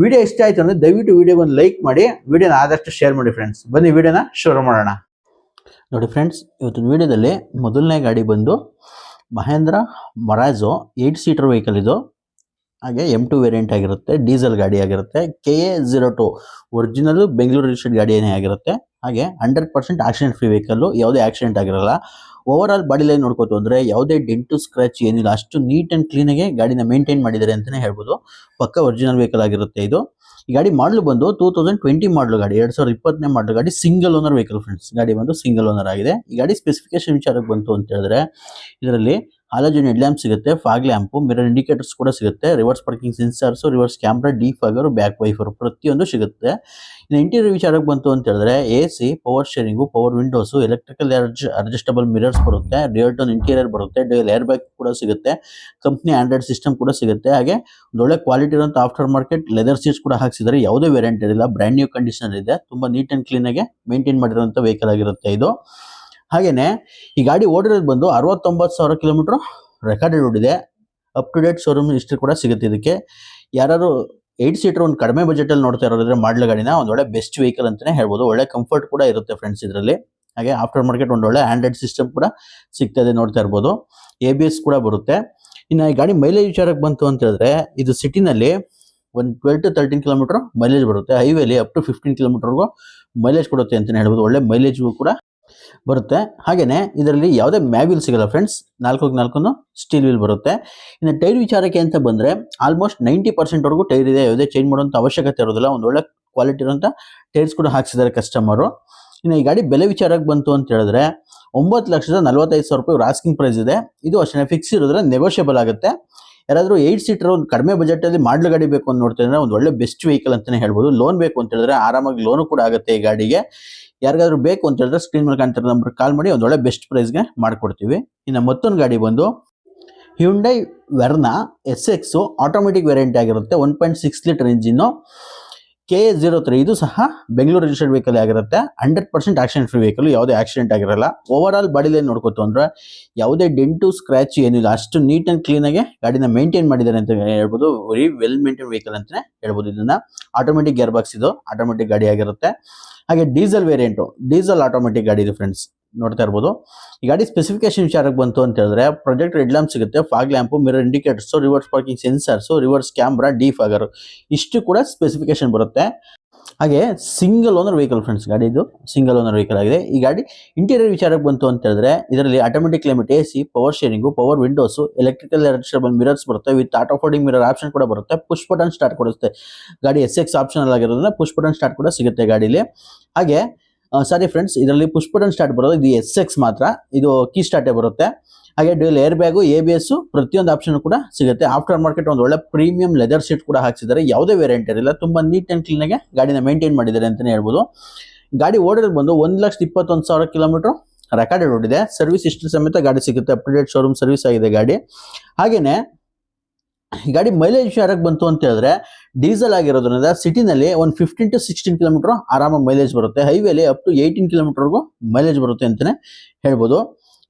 Video ಇಷ್ಟ ಆಯ್ತು ಅಂದರೆ ದಯವಿಟ್ಟು ವಿಡಿಯೋ ಒಂದು ಲೈಕ್ ಮಾಡಿ, ವಿಡಿಯೋನ ಆದಷ್ಟು ಶೇರ್ ಮಾಡಿ ಫ್ರೆಂಡ್ಸ್ ಬನ್ನಿ, ವಿಡಿಯೋನ ಶುರು ಮಾಡೋಣ. ನೋಡಿ ಫ್ರೆಂಡ್ಸ್ ಇವತ್ತಿನ ವಿಡಿಯೋದಲ್ಲಿ ಮೊದಲನೇ ಗಾಡಿ ಬಂದು Mahindra Marazzo eight seater vehicle ಇದು. ಹಾಗೆ ಎಂ ಟು ವೇರಿಯಂಟ್ ಆಗಿರುತ್ತೆ ಡೀಸೆಲ್ ಗಾಡಿ ಆಗಿರುತ್ತೆ K A zero two original Bengaluru registered ಗಾಡಿಯೇ ಆಗಿರುತ್ತೆ. ಹಾಗೆ hundred percent accident free vehicle ಯಾವುದೇ ಆಕ್ಸಿಡೆಂಟ್ ಆಗಿರಲ್ಲ. ಓವರ್ ಆಲ್ ಬಾಡಿ ಲೈನ್ ನೋಡ್ಕೋತು ಅಂದ್ರೆ ಯಾವುದೇ ಡೆಂಟು ಸ್ಕ್ರಾಚ್ ಏನಿಲ್ಲ, ಅಷ್ಟು ನೀಟ್ ಅಂಡ್ ಕ್ಲೀನಾಗೆ ಗಾಡಿನ ಮೇಂಟೈನ್ ಮಾಡಿದ್ದಾರೆ ಅಂತಾನೆ ಹೇಳ್ಬೋದು. ಪಕ್ಕ ಒರಿಜಿನಲ್ ವೆಹಿಕಲ್ ಆಗಿರುತ್ತೆ ಇದು. ಈ ಗಾಡಿ ಮಾಡಲು ಬಂದು ಟೂ ತೌಸಂಡ್ ಟ್ವೆಂಟಿ ಮಾಡಲು ಗಾಡಿ, ಎರಡು ಸಾವಿರದ ಇಪ್ಪತ್ತನೇ ಮಾಡಲು ಗಾಡಿ ಸಿಂಗಲ್ ಓನರ್ ವೆಹಿಕಲ್ ಫ್ರೆಂಡ್ಸ್ ಗಾಡಿ ಬಂದು ಸಿಂಗಲ್ ಓನರ್ ಆಗಿದೆ. ಈ ಗಾಡಿ ಸ್ಪೆಸಿಫಿಕೇಶನ್ ವಿಚಾರಕ್ಕೆ ಬಂತು ಅಂತ ಹೇಳಿದ್ರೆ, ಇದರಲ್ಲಿ ಹಾಲೋಜನ್ ಹೆಡ್ ಲ್ಯಾಂಪ್ ಸಿಗುತ್ತೆ ಫಾಗ್ ಲ್ಯಾಂಪು ಮಿರರ್ ಇಂಡಿಕೇಟರ್ಸ್ ಕೂಡ ಸಿಗುತ್ತೆ reverse parking sensors reverse camera D fogger back wiper ಪ್ರತಿಯೊಂದು ಸಿಗುತ್ತೆ. ಇನ್ನು ಇಂಟೀರಿಯರ್ ವಿಚಾರಕ್ಕೆ ಬಂತು ಅಂತ ಹೇಳಿದ್ರೆ A C power steering power windows electrical adjustable mirrors ಬರುತ್ತೆ ರಿಯರ್ ಟೋನ್ ಇಂಟೀರಿಯರ್ ಬರುತ್ತೆ ಡ್ಯೂಯಲ್ ಏರ್ ಬ್ಯಾಗ್ ಕೂಡ ಸಿಗುತ್ತೆ ಕಂಪ್ನಿ ಆಂಡ್ರಾಯ್ಡ್ ಸಿಸ್ಟಮ್ ಕೂಡ ಸಿಗುತ್ತೆ. ಹಾಗೆ ಒಳ್ಳೆ ಕ್ವಾಲಿಟಿ ಇರುವಂತ ಆಫ್ಟರ್ ಮಾರ್ಕೆಟ್ ಲೆದರ್ ಸೀಟ್ಸ್ ಕೂಡ ಹಾಕ್ಸಿದ್ದಾರೆ. ಯಾವುದೇ ವೇರಿಯಂಟ್ ಇರಲಿಲ್ಲ ಬ್ರ್ಯಾಂಡ್ ನ್ಯೂ ಕಂಡೀಷನ್ ಇದೆ, ತುಂಬಾ ನೀಟ್ ಕ್ಲೀನ್ ಆಗಿ ಮೇಂಟೈನ್ ಮಾಡಿರುವಂಥ ವೆಹಿಕಲ್ ಆಗಿರುತ್ತೆ ಇದು. ಹಾಗೇನೆ ಈ ಗಾಡಿ ಓಡಿರೋದು ಬಂದು ಅರವತ್ತೊಂಬತ್ತು ಸಾವಿರ ಕಿಲೋಮೀಟರ್ ರೆಕಾರ್ಡೆಡ್ ಓಡಿದೆ up to date showroom history ಕೂಡ ಸಿಗುತ್ತೆ ಇದಕ್ಕೆ. ಯಾರು ಏಟ್ ಸೀಟರ್ ಒಂದು ಕಡಿಮೆ ಬಜೆಟ್ ಅಲ್ಲಿ ನೋಡ್ತಾ ಇರೋದ್ರೆ ಮಾಡ್ಲ ಗಾಡಿನ ಒಂದು ಒಳ್ಳೆ ಬೆಸ್ಟ್ ವೆಹಿಕಲ್ ಅಂತಾನೆ ಹೇಳ್ಬೋದು. ಒಳ್ಳೆ ಕಂಫರ್ಟ್ ಕೂಡ ಇರುತ್ತೆ ಫ್ರೆಂಡ್ಸ್ ಇದರಲ್ಲಿ. ಹಾಗೆ ಆಫ್ಟರ್ ಮಾರ್ಕೆಟ್ ಒಂದು ಒಳ್ಳೆ ಆಂಡ್ರಾಯ್ಡ್ ಸಿಸ್ಟಮ್ ಕೂಡ ಸಿಗ್ತಾ ಇದೆ ನೋಡ್ತಾ ಇರ್ಬೋದು. ಎ ಬಿ ಎಸ್ ಕೂಡ ಬರುತ್ತೆ. ಇನ್ನು ಈ ಗಾಡಿ ಮೈಲೇಜ್ ವಿಚಾರಕ್ಕೆ ಬಂತು ಅಂತ ಹೇಳಿದ್ರೆ ಇದು ಸಿಟಿನಲ್ಲಿ ಒಂದು twelve to thirteen kilometre mileage ಬರುತ್ತೆ. ಹೈವೇಲಿ ಅಪ್ ಟು ಫಿಫ್ಟೀನ್ ಕಿಲೋಮೀಟರ್ಗೂ ಮೈಲೇಜ್ ಕೊಡುತ್ತೆ ಅಂತಲೇ ಹೇಳ್ಬೋದು. ಒಳ್ಳೆ ಮೈಲೇಜ್ ಕೂಡ ಬರುತ್ತೆ. ಹಾಗೆಯೇ ಇದರಲ್ಲಿ ಯಾವುದೇ ಮ್ಯಾವಿಲ್ ಸಿಗಲ್ಲ ಫ್ರೆಂಡ್ಸ್. ನಾಲ್ಕು ನಾಲ್ಕು ಸ್ಟೀಲ್ ವೀಲ್ ಬರುತ್ತೆ. ಇನ್ನು ಟೈರ್ ವಿಚಾರಕ್ಕೆ ಅಂತ ಬಂದ್ರೆ ಆಲ್ಮೋಸ್ಟ್ ನೈಂಟಿ ಪರ್ಸೆಂಟ್ ವರೆಗೂ ಟೈರ್ ಇದೆ. ಯಾವುದೇ ಚೇಂಜ್ ಮಾಡುವಂತ ಅವಶ್ಯಕತೆ ಇರೋದಿಲ್ಲ. ಒಂದು ಒಳ್ಳೆ ಕ್ವಾಲಿಟಿ ಇರುವಂಥ ಟೈರ್ಸ್ ಕೂಡ ಹಾಕ್ಸಿದ್ದಾರೆ ಕಸ್ಟಮರು. ಇನ್ನು ಈ ಗಾಡಿ ಬೆಲೆ ವಿಚಾರಕ್ಕೆ ಬಂತು ಅಂತ ಹೇಳಿದ್ರೆ ಒಂಬತ್ತು ಲಕ್ಷದ ನಲವತ್ತೈದು ಸಾವಿರ ರೂಪಾಯಿ ಆಸ್ಕಿಂಗ್ ಪ್ರೈಸ್ ಇದೆ. ಇದು ಅಷ್ಟೇ ಫಿಕ್ಸ್ ಇರೋದ್ರೆ ನೆಗೋಷಿಯಬಲ್ ಆಗುತ್ತೆ. ಯಾರಾದರೂ ಏಯ್ಟ್ ಸೀಟರ್ ಒಂದು ಕಡಿಮೆ ಬಜೆಟ್ ಅಲ್ಲಿ ಮಾಡ್ಲ ಗಾಡಿ ಬೇಕು ಅಂತ ನೋಡ್ತಿದ್ರೆ ಒಂದು ಒಳ್ಳೆ ಬೆಸ್ಟ್ ವೆಹಿಕಲ್ ಅಂತಾನೆ ಹೇಳ್ಬೋದು. ಲೋನ್ ಬೇಕು ಅಂತ ಹೇಳಿದ್ರೆ ಆರಾಮಾಗಿ ಲೋನು ಕೂಡ ಆಗುತ್ತೆ ಈ ಗಾಡಿಗೆ. ಯಾರಿಗಾದ್ರೂ ಬೇಕು ಅಂತ ಹೇಳಿದ್ರೆ ಸ್ಕ್ರೀನ್ ಮೇಲೆ ಕಾಣ್ತಿರೋ ನಂಬರ್ ಕಾಲ್ ಮಾಡಿ ಒಂದೊಳ್ಳೆ ಬೆಸ್ಟ್ ಪ್ರೈಸ್ಗೆ ಮಾಡಿಕೊಡ್ತೀವಿ. ಇನ್ನು ಮತ್ತೊಂದು ಗಾಡಿ ಬಂದು Hyundai Verna S X automatic variant ಆಗಿರುತ್ತೆ one point six litre engine K A zero three ಇದು ಸಹ ಬೆಂಗಳೂರು ರಿಜಿಸ್ಟರ್ಡ್ ವೆಹಿಕಲ್ ಆಗಿರುತ್ತೆ hundred percent accident free vehicle ಯಾವುದೇ ಆಕ್ಸಿಡೆಂಟ್ ಆಗಿರಲ್ಲ. ಓವರ್ ಆಲ್ ಬಾಡಿ ಲೈನ್ ನೋಡ್ಕೋತು ಅಂದ್ರೆ ಯಾವುದೇ ಡೆಂಟು ಸ್ಕ್ರಾಚ್ ಏನಿಲ್ಲ ಅಷ್ಟು ನೀಟ್ ಆ್ಯಂಡ್ ಕ್ಲೀನ್ ಆಗಿ ಗಾಡಿನ ಮೇಂಟೈನ್ ಮಾಡಿದ್ದಾರೆ ಅಂತ ಹೇಳ್ಬೋದು. ವೆರಿ ವೆಲ್ ಮೇಂಟೈನ್ ವೆಹಿಕಲ್ ಅಂತಲೇ ಹೇಳ್ಬೋದು ಇದನ್ನ. ಆಟೋಮೆಟಿಕ್ ಗೇರ್ ಬಾಕ್ಸ್ ಇದು ಆಟೋಮೆಟಿಕ್ ಗಾಡಿ ಆಗಿರುತ್ತೆ. ಹಾಗೆ ಡೀಸೆಲ್ ವೇರಿಯಂಟು, ಡೀಸೆಲ್ ಆಟೋಮೆಟಿಕ್ ಗಾಡಿ ಇದು ಫ್ರೆಂಡ್ಸ್ ನೋಡ್ತಾ ಇರ್ಬೋದು. ಈ ಗಾಡಿ ಸ್ಪೆಸಿಫಿಕೇಶನ್ ವಿಚಾರಕ್ಕೆ ಬಂತು ಅಂತ ಹೇಳಿದ್ರೆ ಪ್ರೊಜೆಕ್ಟ್ ರೆಡ್ ಲ್ಯಾಂಪ್ ಸಿಗುತ್ತೆ fog lamp mirror indicators reverse parking sensors reverse camera D fogger ಇಷ್ಟು ಕೂಡ ಸ್ಪೆಸಿಫಿಕೇಶನ್ ಬರುತ್ತೆ. ಹಾಗೆ ಸಿಂಗಲ್ ಓನರ್ ವೆಹಿಕಲ್ ಫ್ರೆಂಡ್ಸ್ ಗಾಡಿ ಇದು ಸಿಂಗಲ್ ಓನರ್ ವೆಹಿಕಲ್ ಆಗಿದೆ. ಈ ಗಾಡಿ ಇಂಟೀರಿಯರ್ ವಿಚಾರಕ್ಕೆ ಬಂತು ಅಂತ ಹೇಳಿದ್ರೆ ಇದರಲ್ಲಿ automatic climate A C power steering power windows electrical adjustable mirrors ಬರುತ್ತೆ with auto folding mirror option ಕೂಡ ಬರುತ್ತೆ ಪುಷ್ ಬಟನ್ ಸ್ಟಾರ್ಟ್ ಕೊಡುತ್ತೆ. ಗಾಡಿ ಎಸ್ ಎಕ್ಸ್ ಆಪ್ಷನಲ್ ಆಗಿರೋದ್ರಿಂದ ಪುಷ್ ಬಟನ್ ಸ್ಟಾರ್ಟ್ ಕೂಡ ಸಿಗುತ್ತೆ ಗಾಡಿಲಿ. ಹಾಗೆ ಸಾರಿ ಫ್ರೆಂಡ್ಸ್ ಇದರಲ್ಲಿ ಪುಷ್ ಬಟನ್ ಸ್ಟಾರ್ಟ್ ಬರೋದು ಇದು ಎಸ್ ಎಕ್ಸ್ ಮಾತ್ರ, ಇದು ಕೀ ಸ್ಟಾರ್ಟೇ ಬರುತ್ತೆ. ಹಾಗೆ dual air bag A B S ಪ್ರತಿಯೊಂದು ಆಪ್ಷನ್ ಕೂಡ ಸಿಗುತ್ತೆ. ಆಫ್ಟರ್ ಮಾರ್ಕೆಟ್ ಒಂದು ಒಳ್ಳೆ ಪ್ರೀಮಿಯಂ ಲೆದರ್ ಸೀಟ್ ಕೂಡ ಹಾಕ್ಸಿದ್ದಾರೆ. ಯಾವುದೇ ವೇರಿಯಂಟ್ ಇರಲಿಲ್ಲ ತುಂಬಾ ನೀಟ್ ಅಂಡ್ ಕ್ಲೀನ್ ಆಗಿ ಗಾಡಿನ ಮೇಂಟೈನ್ ಮಾಡಿದ್ದಾರೆ ಅಂತಲೇ ಹೇಳ್ಬೋದು. ಗಾಡಿ ಓಡಿರೋದು ಬಂದು ಒಂದು ಲಕ್ಷದ ಇಪ್ಪತ್ತೊಂದು ಸಾವಿರ ಕಿಲೋಮೀಟರ್ ರೆಕಾರ್ಡೆಡ್ ಓಡಿದೆ. ಸರ್ವಿಸ್ ಇಷ್ಟು ಸಮೇತ ಗಾಡಿ ಸಿಗುತ್ತೆ. ಅಪ್ಡೇಟ್ ಶೋರೂಮ್ ಸರ್ವಿಸ್ ಆಗಿದೆ ಗಾಡಿ. ಹಾಗೆಯೇ ಗಾಡಿ ಮೈಲೇಜ್ ವಿಚಾರಕ್ಕೆ ಬಂತು ಅಂತ ಹೇಳಿದ್ರೆ ಡೀಸೆಲ್ ಆಗಿರೋದ್ರಿಂದ ಸಿಟಿನಲ್ಲಿ ಒಂದು ಫಿಫ್ಟೀನ್ ಟು ಸಿಕ್ಸ್ಟೀನ್ ಕಿಲೋಮೀಟರ್ ಆರಾಮಾಗಿ ಮೈಲೇಜ್ ಬರುತ್ತೆ. ಹೈವೇಲಿ ಅಪ್ ಟು ಏಯ್ಟೀನ್ ಕಿಲೋಮೀಟರ್ಗೂ ಮೈಲೇಜ್ ಬರುತ್ತೆ ಅಂತಲೇ ಹೇಳ್ಬೋದು.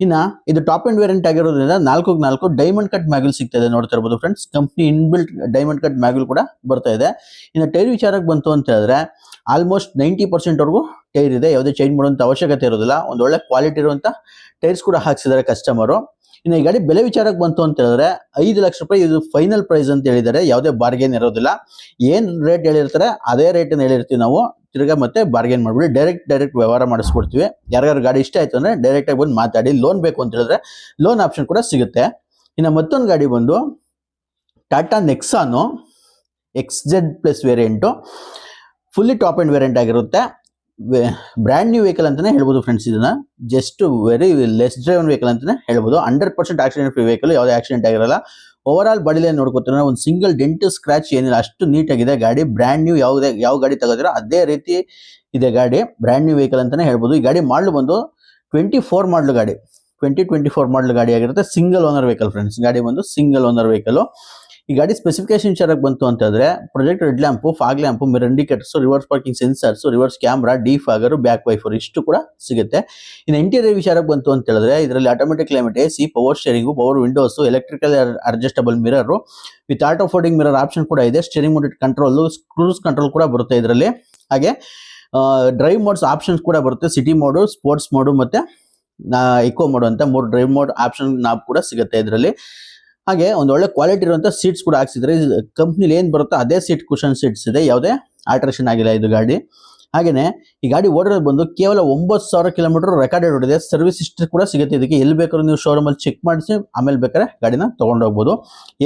ಇನ್ನ ಇದು ಟಾಪ್ ಅಂಡ್ ವೇರಿಯಂಟ್ ಆಗಿರೋದ್ರಿಂದ ನಾಲ್ಕು ನಾಲ್ಕು ಡೈಮಂಡ್ ಕಟ್ ಮ್ಯಾಗ್ಯೂಲ್ ಸಿಗ್ತದೆ ನೋಡ್ತಾ ಇರ್ಬೋದು friends company inbuilt diamond cut mag wheel ಕೂಡ ಬರ್ತಾ ಇದೆ. ಇನ್ನು ಟೈರ್ ವಿಚಾರಕ್ಕೆ ಬಂತು ಅಂತ ಹೇಳಿದ್ರೆ ಆಲ್ಮೋಸ್ಟ್ ನೈಂಟಿ ಪರ್ಸೆಂಟ್ ವರೆಗೂ ಟೈರ್ ಇದೆ. ಯಾವುದೇ ಚೇಂಜ್ ಮಾಡುವಂತ ಅವಶ್ಯಕತೆ ಇರೋದಿಲ್ಲ. ಒಂದು ಒಳ್ಳೆ ಕ್ವಾಲಿಟಿ ಇರುವಂತ ಟೈರ್ಸ್ ಕೂಡ ಹಾಕ್ಸಿದ್ದಾರೆ ಕಸ್ಟಮರು ಇನ್ನು ಈ ಗಾಡಿ ಬೆಲೆ ವಿಚಾರಕ್ಕೆ ಬಂತು ಅಂತ ಹೇಳಿದ್ರೆ ಐದು ಲಕ್ಷ ರೂಪಾಯಿ ಇದು ಫೈನಲ್ ಪ್ರೈಸ್ ಅಂತ ಹೇಳಿದ್ದಾರೆ. ಯಾವುದೇ ಬಾರ್ಗೇನ್ ಇರೋದಿಲ್ಲ. ಏನ್ ರೇಟ್ ಹೇಳಿರ್ತಾರೆ, ಅದೇ ರೇಟ್ ಹೇಳಿರ್ತೀವಿ ನಾವು. ತಿರ್ಗಾ ಮತ್ತೆ ಬಾರ್ಗೇನ್ ಮಾಡ್ಬಿಡಿ ಡೈರೆಕ್ಟ್ ಡೈರೆಕ್ಟ್ ವ್ಯವಹಾರ ಮಾಡಿಸ್ಕೊಡ್ತೀವಿ. ಯಾರ್ಯಾರು ಗಾಡಿ ಇಷ್ಟ ಆಯ್ತು ಅಂದ್ರೆ ಡೈರೆಕ್ಟ್ ಆಗಿ ಬಂದು ಮಾತಾಡಿ ಲೋನ್ ಬೇಕು ಅಂತ ಹೇಳಿದ್ರೆ ಲೋನ್ ಆಪ್ಷನ್ ಕೂಡ ಸಿಗುತ್ತೆ. ಇನ್ನು ಮತ್ತೊಂದು ಗಾಡಿ ಬಂದು Tata Nexon X Z plus variant fully top end variant ಆಗಿರುತ್ತೆ. ಬ್ರ್ಯಾಂಡ್ ನ್ಯೂ ವೆಹಿಕಲ್ ಅಂತಲೇ ಹೇಳ್ಬೋದು ಫ್ರೆಂಡ್ಸ್ ಇದನ್ನ. Just very less driven vehicle ಅಂತಲೇ ಹೇಳ್ಬೋದು. Hundred percent accident free vehicle ಯಾವುದೇ ಆಕ್ಸಿಡೆಂಟ್ ಆಗಿರಲ್ಲ. ಓವರ್ ಆಲ್ ಬಾಡಿಲೇ ನೋಡ್ಕೋತಾರೆ ಒಂದು ಸಿಂಗಲ್ ಡೆಂಟ್ ಸ್ಕ್ರಾಚ್ ಏನಿಲ್ಲ, ಅಷ್ಟು ನೀಟಾಗಿದೆ ಗಾಡಿ ಬ್ರ್ಯಾಂಡ್ ನ್ಯೂ ಯಾವುದೇ, ಯಾವ ಗಾಡಿ ತಗೋದಿರೋ ಅದೇ ರೀತಿ ಇದೆ ಗಾಡಿ ಬ್ರ್ಯಾಂಡ್ ನ್ಯೂ ವೆಹಿಕಲ್ ಅಂತಾನೆ ಹೇಳ್ಬೋದು. ಈ ಗಾಡಿ ಮಾಡಲು ಬಂದು ಟ್ವೆಂಟಿ ಫೋರ್ ಮಾಡಲು ಗಾಡಿ ಟ್ವೆಂಟಿ ಟ್ವೆಂಟಿ ಫೋರ್ ಮಾಡಲ್ ಗಾಡಿ ಆಗಿರುತ್ತೆ ಸಿಂಗಲ್ ಓನರ್ ವೆಹಿಕಲ್ ಫ್ರೆಂಡ್ಸ್ ಗಾಡಿ ಬಂದು ಸಿಂಗಲ್ ಓನರ್ ವೆಹಿಕಲ್ ಈ ಗಾಡಿ ಸ್ಪೆಸಿಫಿಕೇಶನ್ ಚೆನ್ನಾಗಿ ಬಂತು ಅಂತ ಹೇಳಿದ್ರೆ project red lamp fog lamp mirror indicators reverse parking sensors reverse camera defogger back wiper ಇಷ್ಟು ಕೂಡ ಸಿಗುತ್ತೆ. ಇನ್ನು ಇಂಟೀರಿಯರ್ ವಿಚಾರಕ್ಕೆ ಬಂತು ಅಂತ ಹೇಳಿದ್ರೆ ಇದರಲ್ಲಿ automatic climate A C power steering power windows electrical adjustable mirror with auto folding mirror option ಕೂಡ ಇದೆ. Steering mounted control cruise control ಕೂಡ ಬರುತ್ತೆ ಇದರಲ್ಲಿ. ಹಾಗೆ ಡ್ರೈವ್ ಮೋಡ್ಸ್ ಆಪ್ಷನ್ಸ್ ಕೂಡ ಬರುತ್ತೆ. ಸಿಟಿ ಮೋಡು ಸ್ಪೋರ್ಟ್ಸ್ ಮೋಡು ಮತ್ತೆ ಇಕೋ ಮೋಡ್ ಅಂತ ಮೂರು ಡ್ರೈವ್ ಮೋಡ್ ಆಪ್ಷನ್ ನಾಬ್ ಕೂಡ ಸಿಗುತ್ತೆ ಇದರಲ್ಲಿ. ಹಾಗೆ ಒಂದು ಒಳ್ಳೆ ಕ್ವಾಲಿಟಿ ಇರುವಂತ ಸೀಟ್ಸ್ ಕೂಡ ಹಾಕ್ಸಿದ್ರೆ ಕಂಪ್ನಿಲಿ ಏನ್ ಬರುತ್ತೋ ಅದೇ ಸೀಟ್ ಕುಷನ್ ಸೀಟ್ಸ್ ಇದೆ, ಯಾವುದೇ ಆಲ್ಟ್ರೇಷನ್ ಆಗಿಲ್ಲ ಇದು ಗಾಡಿ. ಹಾಗೇನೆ ಈ ಗಾಡಿ ಓಡಿರೋದು ಬಂದು ಕೇವಲ ಒಂಬತ್ತು ಸಾವಿರ ಕಿಲೋಮೀಟರ್ ರೆಕಾರ್ಡೆಡ್ ಹೊಡಿದೆ ಸರ್ವಿಸ್ ಹಿಸ್ಟ್ರಿ ಕೂಡ ಸಿಗುತ್ತೆ ಇದಕ್ಕೆ. ಎಲ್ಲಿ ಬೇಕಾದ್ರೂ ನೀವು ಶೋರೂಮ್ ಅಲ್ಲಿ ಚೆಕ್ ಮಾಡಿಸಿ, ಆಮೇಲೆ ಬೇಕಾದ್ರೆ ಗಾಡಿನ ತಗೊಂಡು ಹೋಗ್ಬೋದು.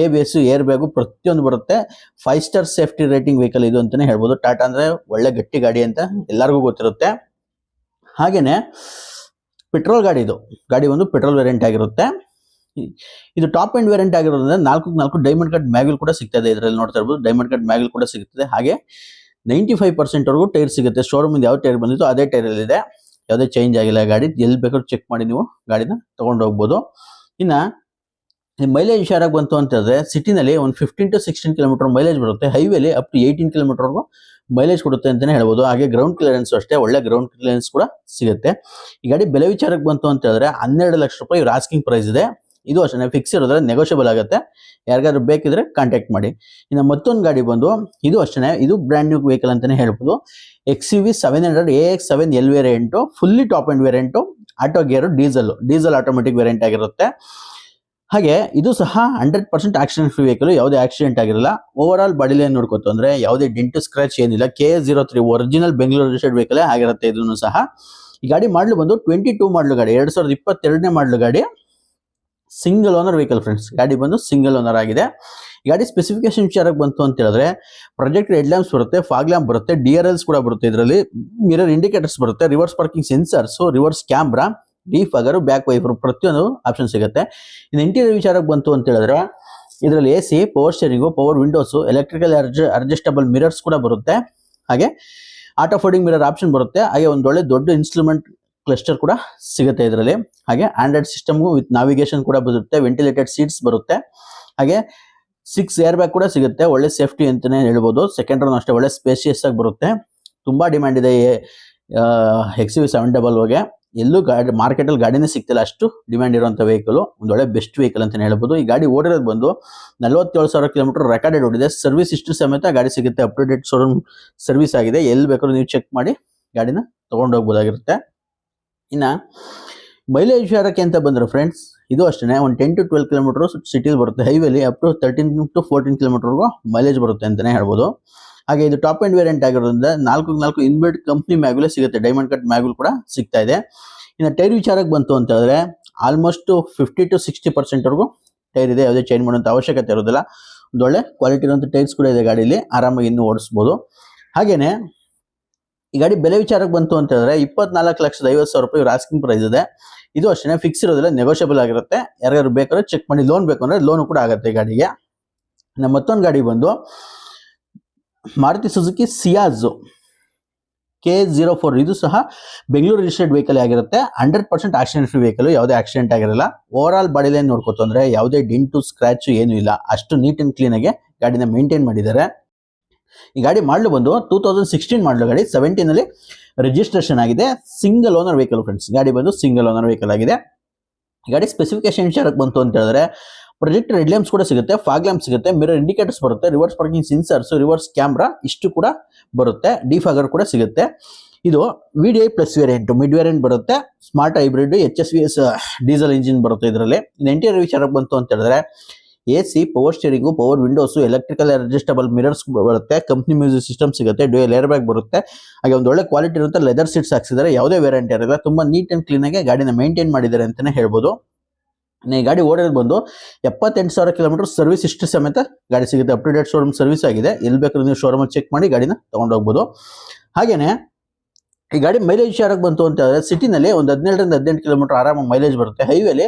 A B S air bag ಪ್ರತಿಯೊಂದು ಬರುತ್ತೆ. Five star safety rating vehicle ಇದು ಅಂತಾನೆ ಹೇಳ್ಬೋದು. ಟಾಟಾ ಅಂದ್ರೆ ಒಳ್ಳೆ ಗಟ್ಟಿ ಗಾಡಿ ಅಂತ ಎಲ್ಲರಿಗೂ ಗೊತ್ತಿರುತ್ತೆ. ಹಾಗೇನೆ ಪೆಟ್ರೋಲ್ ಗಾಡಿ ಇದು. ಗಾಡಿ ಒಂದು ಪೆಟ್ರೋಲ್ ವೇರಿಯಂಟ್ ಆಗಿರುತ್ತೆ. ಇದು ಟಾಪ್ ಎಂಡ್ ವೇರಿಯಂಟ್ ಆಗಿರೋದ್ರಿಂದ ನಾಲ್ಕು ನಾಲ್ಕು ಡೈಮಂಡ್ ಕಟ್ ಮ್ಯಾಗಲ್ ಕೂಡ ಸಿಗ್ತದೆ ಇದರಲ್ಲಿ ನೋಡ್ತಾ ಇರ್ಬೋದು. ಡೈಮಂಡ್ ಕಟ್ ಮ್ಯಾಗಿಲ್ ಕೂಡ ಸಿಗ್ತದೆ. ಹಾಗೆ ನೈಂಟಿ ಫೈವ್ ಪರ್ಸೆಂಟ್ ವರೆಗೂ ಟೈರ್ ಸಿಗುತ್ತೆ. ಶೋರೂಮ್ ಇಂದ ಯಾವ ಟೈರ್ ಬಂದಿತ್ತು ಅದೇ ಟೈರ್ ಇದೆ ಯಾವುದೇ ಚೇಂಜ್ ಆಗಿಲ್ಲ ಗಾಡಿ. ಎಲ್ಲಿ ಬೇಕಾದ್ರೂ ಚೆಕ್ ಮಾಡಿ ನೀವು ಗಾಡಿನ ತಗೊಂಡು ಹೋಗ್ಬೋದು. ಇನ್ನ ಮೈಲೇಜ್ ಹುಷಾರಾಗಿ ಬಂತು ಅಂತ ಹೇಳಿದ್ರೆ ಸಿಟಿನಲ್ಲಿ ಒಂದು fifteen to sixteen kilometre mileage ಬರುತ್ತೆ. ಹೈವೇಲಿ ಅಪ್ ಟು ಏಯ್ಟೀನ್ ಕಿಲೋಮೀಟರ್ವರೆಗೂ ಮೈಲೇಜ್ ಕೊಡುತ್ತೆ ಅಂತಾನೆ ಹೇಳ್ಬೋದು. ಹಾಗೆ ಗ್ರೌಂಡ್ ಕ್ಲಿಯರೆನ್ಸ್ ಅಷ್ಟೇ. ಒಳ್ಳೆ ಗ್ರೌಂಡ್ ಕ್ಲಿಯರೆನ್ಸ್ ಕೂಡ ಸಿಗುತ್ತೆ. ಈ ಗಾಡಿ ಬೆಲೆ ವಿಚಾರಕ್ಕೆ ಬಂತು ಅಂತ ಹೇಳಿದ್ರೆ ಹನ್ನೆರಡು ಲಕ್ಷ ರೂಪಾಯಿ ಇವ್ರ ಆಸ್ಕಿಂಗ್ ಪ್ರೈಸ್ ಇದೆ. ಇದು ಅಷ್ಟೇ ಫಿಕ್ಸ್ ಇರೋದ್ರೆ ನೆಗೋಷಿಯಬಲ್ ಆಗುತ್ತೆ. ಯಾರಿಗಾದ್ರೂ ಬೇಕಿದ್ರೆ ಕಾಂಟ್ಯಾಕ್ಟ್ ಮಾಡಿ. ಇನ್ನು ಮತ್ತೊಂದು ಗಾಡಿ ಬಂದು, ಇದು ಅಷ್ಟೇ ಇದು ಬ್ರ್ಯಾಂಡ್ ನ್ಯೂ ವೆಹಿಕಲ್ ಅಂತಾನೆ ಹೇಳ್ಬೋದು. X V seven hundred A X seven L variant fully top end variant auto gear diesel diesel automatic variant ಆಗಿರುತ್ತೆ. ಹಾಗೆ, ಇದು ಸಹ hundred percent accident free vehicle ಯಾವುದೇ ಆಕ್ಸಿಡೆಂಟ್ ಆಗಿರಲ್ಲ. ಓವರ್ ಆಲ್ ಬಾಡಿಲಿ ಏನು ನೋಡ್ಕೊತು ಅಂದ್ರೆ ಯಾವುದೇ ಡೆಂಟು ಸ್ಕ್ರಾಚ್ ಏನಿಲ್ಲ. K zero three original Bengaluru registered vehicle ಆಗಿರುತ್ತೆ ಇದನ್ನು ಸಹ. ಈ ಗಾಡಿ ಮಾಡಲು ಬಂದು ಟ್ವೆಂಟಿ ಟೂ ಮಾಡಲು ಗಾಡಿ, ಎರಡು ಸಾವಿರದ ಇಪ್ಪತ್ತೆರಡನೇ ಮಾಡಲು ಗಾಡಿ. ಸಿಂಗಲ್ ಓನರ್ ವೆಹಿಕಲ್ ಫ್ರೆಂಡ್ಸ್ ಗಾಡಿ ಬಂದು ಸಿಂಗಲ್ ಓನರ್ ಆಗಿದೆ. ಗಾಡಿ ಸ್ಪೆಸಿಫಿಕೇಶನ್ ವಿಚಾರಕ್ಕೆ ಬಂತು ಅಂತ ಹೇಳಿದ್ರೆ ಪ್ರಾಜೆಕ್ಟ್ ಹೆಡ್ ಲ್ಯಾಂಪ್ಸ್ ಬರುತ್ತೆ ಫಾಗ್ ಲ್ಯಾಂಪ್ ಬರುತ್ತೆ ಡಿ ಎಲ್ಸ್ ಕೂಡ ಬರುತ್ತೆ ಇದರಲ್ಲಿ. ಮಿರರ್ ಇಂಡಿಕೇಟರ್ಸ್ ಬರುತ್ತೆ reverse parking sensors reverse camera defogger back wiper ಪ್ರತಿಯೊಂದು ಆಪ್ಷನ್ ಸಿಗುತ್ತೆ. ಇನ್ನು ಇಂಟೀರಿಯರ್ ವಿಚಾರಕ್ಕೆ ಬಂತು ಅಂತ ಹೇಳಿದ್ರೆ, ಇದರಲ್ಲಿ A C power steering power windows electrical urge adjustable mirrors ಕೂಡ ಬರುತ್ತೆ. ಹಾಗೆ ಆಟೋ ಫೋಲ್ಡಿಂಗ್ ಮಿರರ್ ಆಪ್ಷನ್ ಬರುತ್ತೆ. ಹಾಗೆ ಒಂದು ಒಳ್ಳೆ ದೊಡ್ಡ ಇನ್ಸ್ಟ್ರೂಮೆಂಟ್ ಕ್ಲಸ್ಟರ್ ಕೂಡ ಸಿಗುತ್ತೆ ಇದರಲ್ಲಿ. ಹಾಗೆ ಆಂಡ್ರಾಯ್ಡ್ ಸಿಸ್ಟಮ್ ವಿತ್ ನಾವಿಗೇಷನ್ ಕೂಡ ಬರುತ್ತೆ ವೆಂಟಿಲೇಟೆಡ್ ಸೀಟ್ಸ್ ಬರುತ್ತೆ. ಹಾಗೆ ಸಿಕ್ಸ್ ಏರ್ ಬ್ಯಾಗ್ ಕೂಡ ಸಿಗುತ್ತೆ, ಒಳ್ಳೆ ಸೇಫ್ಟಿ ಅಂತಾನೆ ಹೇಳ್ಬೋದು. ಸೆಕೆಂಡ್ ರನ್ ಅಷ್ಟೇ ಒಳ್ಳೆ ಸ್ಪೇಸಿಯಸ್ ಆಗಿ ಬರುತ್ತೆ. ತುಂಬಾ ಡಿಮ್ಯಾಂಡ್ ಇದೆ ಎಕ್ಸ್ ವಿ ಸೆವೆನ್ ಡಬಲ್ ಹೋಗಿ. ಎಲ್ಲೂ ಗಾಡಿ ಮಾರ್ಕೆಟಲ್ಲಿ ಗಾಡಿನೇ ಸಿಗ್ತಿಲ್ಲ, ಅಷ್ಟು ಡಿಮ್ಯಾಂಡ್ ಇರುವಂಥ ವೆಹಿಕಲ್ ಒಂದು ಒಳ್ಳೆ ಬೆಸ್ಟ್ ವೆಹಿಕಲ್ ಅಂತಲೇ ಹೇಳ್ಬೋದು. ಈ ಗಾಡಿ ಓಡಿರೋದು ಬಂದು ನಲವತ್ತೇಳು ಸಾವಿರ ಕಿಲೋಮೀಟರ್ ರೆಕಾರ್ಡೆಡ್ ಓಡಿದೆ. ಸರ್ವಿಸ್ ಇಷ್ಟು ಸಮೇತ ಗಾಡಿ ಸಿಗುತ್ತೆ. ಅಪ್ ಟು ಡೇಟ್ ಸರ್ವಿಸ್ ಆಗಿದೆ. ಎಲ್ಲಿ ಬೇಕಾದ್ರೂ ನೀವು ಚೆಕ್ ಮಾಡಿ ಗಾಡಿನ ತಗೊಂಡು ಹೋಗ್ಬೋದಾಗಿರುತ್ತೆ. ಇನ್ನ ಮೈಲೇಜ್ ವಿಚಾರಕ್ಕೆ ಅಂತ ಬಂದರು ಫ್ರೆಂಡ್ಸ್ ಇದು ಅಷ್ಟೇ ಒಂದು ಟೆನ್ ಟು ಟ್ವೆಲ್ ಕಿಲೋಮೀಟರ್ ಸಿಟೀಲಿ ಬರುತ್ತೆ. ಹೈವೇಲಿ up to thirteen to fourteen ಕಿಲೋಮೀಟರ್ಗೂ mileage ಬರುತ್ತೆ ಅಂತಾನೆ ಹೇಳ್ಬೋದು. ಹಾಗೆ ಇದು ಟಾಪ್ ಆ್ಯಂಡ್ ವೇರಿಯಂಟ್ ಆಗಿರೋದ್ರಿಂದ ನಾಲ್ಕು ನಾಲ್ಕು ಇನ್ಬಿಲ್ಟ್ ಕಂಪ್ನಿ ಮ್ಯಾಗುಲೇ ಸಿಗುತ್ತೆ ಡೈಮಂಡ್ ಕಟ್ ಮ್ಯಾಗುಲ್ ಕೂಡ ಸಿಗ್ತಾ ಇದೆ. ಇನ್ನು ಟೈರ್ ವಿಚಾರಕ್ಕೆ ಬಂತು ಅಂತ ಹೇಳಿದ್ರೆ ಆಲ್ಮೋಸ್ಟ್ ಫಿಫ್ಟಿ ಟು ಸಿಕ್ಸ್ಟಿ ಪರ್ಸೆಂಟ್ವರೆಗೂ ಟೈರ್ ಇದೆ, ಯಾವುದೇ ಚೇಂಜ್ ಮಾಡುವಂಥ ಅವಶ್ಯಕತೆ ಇರೋದಿಲ್ಲ. ಒಂದೊಳ್ಳೆ ಕ್ವಾಲಿಟಿ ಇರುವಂಥ ಟೈರ್ಸ್ ಕೂಡ ಇದೆ ಗಾಡೀಲಿ, ಆರಾಮಾಗಿ ಇನ್ನೂ ಓಡಿಸ್ಬೋದು. ಹಾಗೇನೆ ಈ ಗಾಡಿ ಬೆಲೆ ವಿಚಾರಕ್ಕೆ ಬಂತು ಅಂತ ಹೇಳಿದ್ರೆ ಇಪ್ಪತ್ನಾಲ್ಕು ಲಕ್ಷದ ಐವತ್ತು ಸಾವಿರ ರೂಪಾಯಿ ಆಸ್ಕಿಂಗ್ ಪ್ರೈಸ್ ಇದೆ. ಇದು ಅಷ್ಟೇ ಫಿಕ್ಸ್ ಇರೋದಿಲ್ಲ ನೆಗೋಷಿಯಬಲ್ ಆಗಿರುತ್ತೆ. ಯಾರ್ಯಾರು ಬೇಕಾದ್ರೆ ಚೆಕ್ ಮಾಡಿ ಲೋನ್ ಬೇಕು ಅಂದರೆ ಲೋನ್ ಕೂಡ ಆಗುತ್ತೆ ಈ ಗಾಡಿಗೆ. ನಮ್ಮ ಮತ್ತೊಂದು ಗಾಡಿ ಬಂದು Maruti Suzuki Ciaz K zero four ಇದು ಸಹ ಬೆಂಗಳೂರು ರಿಜಿಸ್ಟರ್ಡ್ ವೆಹಿಕಲ್ ಆಗಿರುತ್ತೆ. Hundred percent accident free vehicle ಯಾವುದೇ ಆಕ್ಸಿಡೆಂಟ್ ಆಗಿರಲ್ಲ. ಓವರ್ ಆಲ್ ಬಾಡಿ ಲೈನ್ ನೋಡ್ಕೋತು ಅಂದ್ರೆ ಯಾವುದೇ ಡಿಂಟು ಸ್ಕ್ರಾಚ್ ಏನೂ ಇಲ್ಲ. ಅಷ್ಟು ನೀಟ್ ಆ್ಯಂಡ್ ಕ್ಲೀನಾಗಿ ಗಾಡಿನ ಮೇಂಟೈನ್ ಮಾಡಿದ್ದಾರೆ. ಈ ಗಾಡಿ ಮಾಡಲು ಬಂದು ಟೂ ತೌಸಂಡ್ ಸಿಕ್ಸ್ಟೀನ್ ಮಾಡಲು ಗಾಡಿ ಸೆವೆಂಟೀನಲ್ಲಿ ರಿಜಿಸ್ಟ್ರೇಷನ್ ಆಗಿದೆ. ಸಿಂಗಲ್ ಓನರ್ ವೆಹಿಕಲ್ ಫ್ರೆಂಡ್ಸ್ ಗಾಡಿ ಬಂದು ಸಿಂಗಲ್ ಓನರ್ ವೆಹಿಕಲ್ ಆಗಿದೆ. ಗಾಡಿ ಸ್ಪೆಸಿಫಿಕೇಶನ್ ವಿಚಾರಕ್ಕೆ ಬಂತು ಅಂತ ಹೇಳಿದ್ರೆ ಪ್ರೊಜೆಕ್ಟ್ ರೆಡ್ ಲ್ಯಾಂಪ್ಸ್ ಕೂಡ ಸಿಗುತ್ತೆ ಫಾಗ್ ಲ್ಯಾಂಪ್ ಸಿಗುತ್ತೆ ಮಿರರ್ ಇಂಡಿಕೇಟರ್ಸ್ ಬರುತ್ತೆ reverse parking sensors reverse camera ಇಷ್ಟು ಕೂಡ ಬರುತ್ತೆ ಡಿ ಫಾಗರ್ ಕೂಡ ಸಿಗುತ್ತೆ. ಇದು V D I plus variant mid variant ಬರುತ್ತೆ smart hybrid H S V S diesel engine ಬರುತ್ತೆ ಇದರಲ್ಲಿ. ಇಂಟೀರಿಯರ್ ವಿಚಾರಕ್ಕೆ ಬಂತು ಅಂತ ಹೇಳಿದ್ರೆ A C power steering power windows electrical adjustable mirrors ಬರುತ್ತೆ ಕಂಪ್ನಿ ಮ್ಯೂಸಿಕ್ ಸಿಸ್ಟಮ್ ಸಿಗುತ್ತೆ ಡ್ಯೂಯಲ್ ಏರ್ ಬ್ಯಾಗ್ ಬರುತ್ತೆ. ಹಾಗೆ ಒಂದು ಒಳ್ಳೆ ಕ್ವಾಲಿಟಿ ಇರುತ್ತೆ ಲೆದರ್ ಸೀಟ್ಸ್ ಹಾಕ್ಸಿದ್ದಾರೆ. ಯಾವುದೇ ವೇರಿಯಂಟ್ ಇರಲ್ಲ, ತುಂಬ ನೀಟ್ ಆ್ಯಂಡ್ ಕ್ಲೀನ್ ಆಗಿ ಗಾಡಿನ ಮೇಂಟೈನ್ ಮಾಡಿದ್ದಾರೆ ಅಂತಾನೆ ಹೇಳ್ಬೋದು. ಈ ಗಾಡಿ ಓಡಿರೋದು ಬಂದು ಎಪ್ಪತ್ತೆಂಟು ಸಾವಿರ ಕಿಲೋಮೀಟರ್ ಸರ್ವಿಸ್ ಇಷ್ಟು ಸಮೇತ ಗಾಡಿ ಸಿಗುತ್ತೆ. Up to date showroom service ಆಗಿದೆ. ಎಲ್ಲಿ ಬೇಕಾದ್ರೂ ನೀವು ಶೋರೂಮಲ್ಲಿ ಚೆಕ್ ಮಾಡಿ ಗಾಡಿನ ತೊಗೊಂಡೋಗ್ಬೋದು ಹಾಗೇನೆ ಈ ಗಾಡಿ ಮೈಲೇಜ್ ವಿಚಾರಕ್ಕೆ ಬಂತು ಅಂತ ಹೇಳಿದ್ರೆ ಸಿಟಿನಲ್ಲಿ ಒಂದು ಹದಿನೇಳರಿಂದ ಹದಿನೆಂಟು ಕಿಲೋಮೀಟರ್ ಆರಾಮಾಗಿ ಮೈಲೇಜ್ ಬರುತ್ತೆ. ಹೈವೇಲಿ